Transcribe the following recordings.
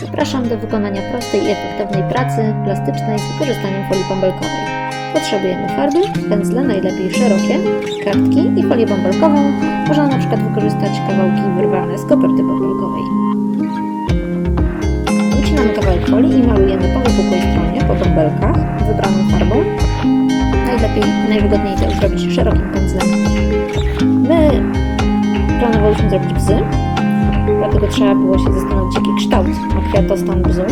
Zapraszam do wykonania prostej i efektownej pracy plastycznej z wykorzystaniem folii bąbelkowej. Potrzebujemy farby, pędzle, najlepiej szerokie, kartki i folię bąbelkową. Można na przykład wykorzystać kawałki wyrwane z koperty bąbelkowej. Wycinamy kawałek folii i malujemy po wypukłej stronie, po bąbelkach, wybraną farbą. Najlepiej, najwygodniej to zrobić szerokim pędzlem. My planowałyśmy zrobić bzy, dlatego trzeba było się zastanowić, jaki kształt ma kwiatostan bzu.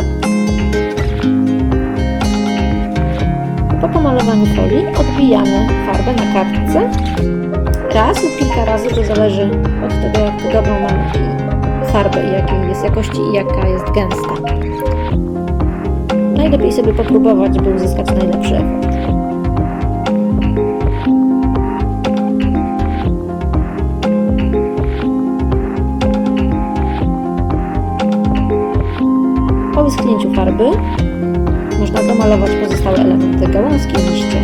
Po pomalowaniu folii odbijamy farbę na kartce raz lub kilka razy, to zależy od tego, jak dobrą mamy farbę i jakiej jest jakości i jaka jest gęsta. Najlepiej sobie popróbować, by uzyskać najlepszy efekt. Po wyschnięciu farby można domalować pozostałe elementy gałązki i liście.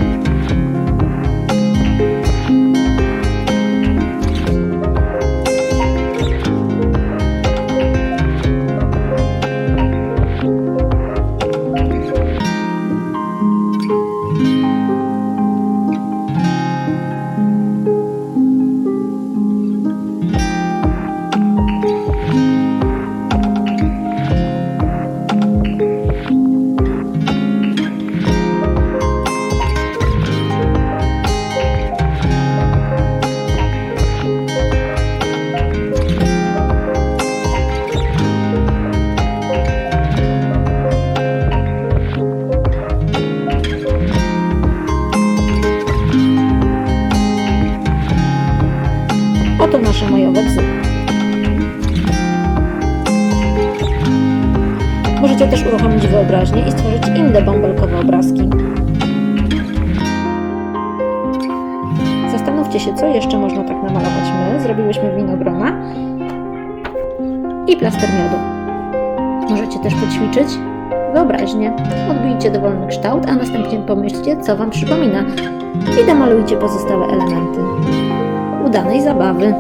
Nasze majowe bzy. Możecie też uruchomić wyobraźnię i stworzyć inne bąbelkowe obrazki. Zastanówcie się, co jeszcze można tak namalować my. Zrobiłyśmy winogrona i plaster miodu. Możecie też poćwiczyć wyobraźnię. Odbijcie dowolny kształt, a następnie pomyślcie, co Wam przypomina i domalujcie pozostałe elementy udanej zabawy.